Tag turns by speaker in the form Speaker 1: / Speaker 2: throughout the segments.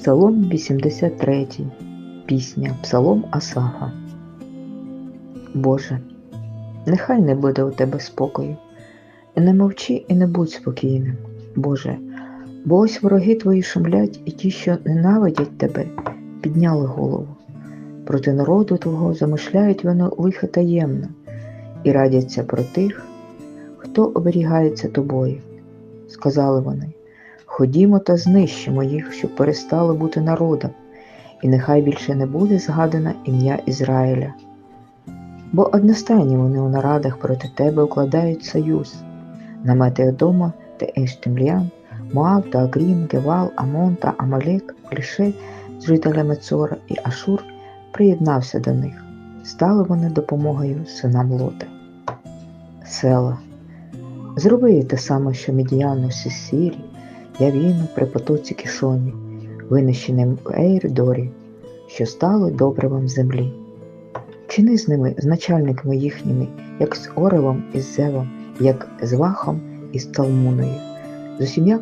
Speaker 1: Псалом 83. Пісня Псалом Асафа. Боже, нехай не буде у тебе спокою. Не мовчи, і не будь спокійним, Боже, бо ось вороги твої шумлять, і ті, що ненавидять тебе, підняли голову. Проти народу Твого замишляють вони лихо таємно і радяться про тих, хто оберігається тобою. Сказали вони, ходімо та знищимо їх, щоб перестали бути народом, і нехай більше не буде згадано ім'я Ізраїля. Бо одностайні вони у нарадах проти тебе укладають союз, намети Едома та Ештемлян, Моав та Агрім, Гевал, Амон та Амалек, Кліше з жителями Цора і Ашур приєднався до них. Стали вони допомогою синам Лота. Села. Зроби те саме, що медіану Сесірі, Явіну при потоці Кішоні, винищеним в Ейрдорі, що стали добривом землі. Чини з ними, з начальниками їхніми, як з Орелом і з Зевом, як з Вахом і з Талмуною, з усіма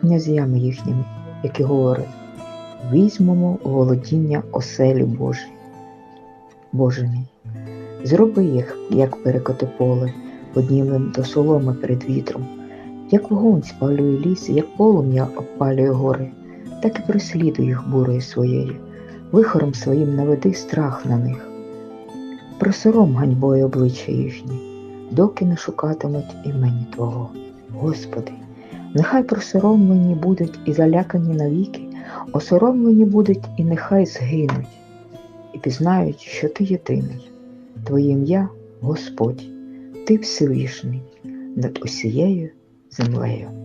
Speaker 1: князями їхніми, які говорять, візьмемо володіння оселі Божій. Боже мій, зроби їх, як перекоти поле, поднімем до соломи перед вітром, як вогонь спалює ліс, як полум'я обпалює гори, так і переслідуй їх бурою своєю, вихором своїм наведи страх на них. Просором ганьбою обличчя їхні, доки не шукатимуть імені Твого. Господи, нехай просоромлені будуть і залякані навіки, осоромлені будуть і нехай згинуть, і пізнають, що Ти єдиний, Твоє ім'я Господь, Ти Всевишній над усією se mueve.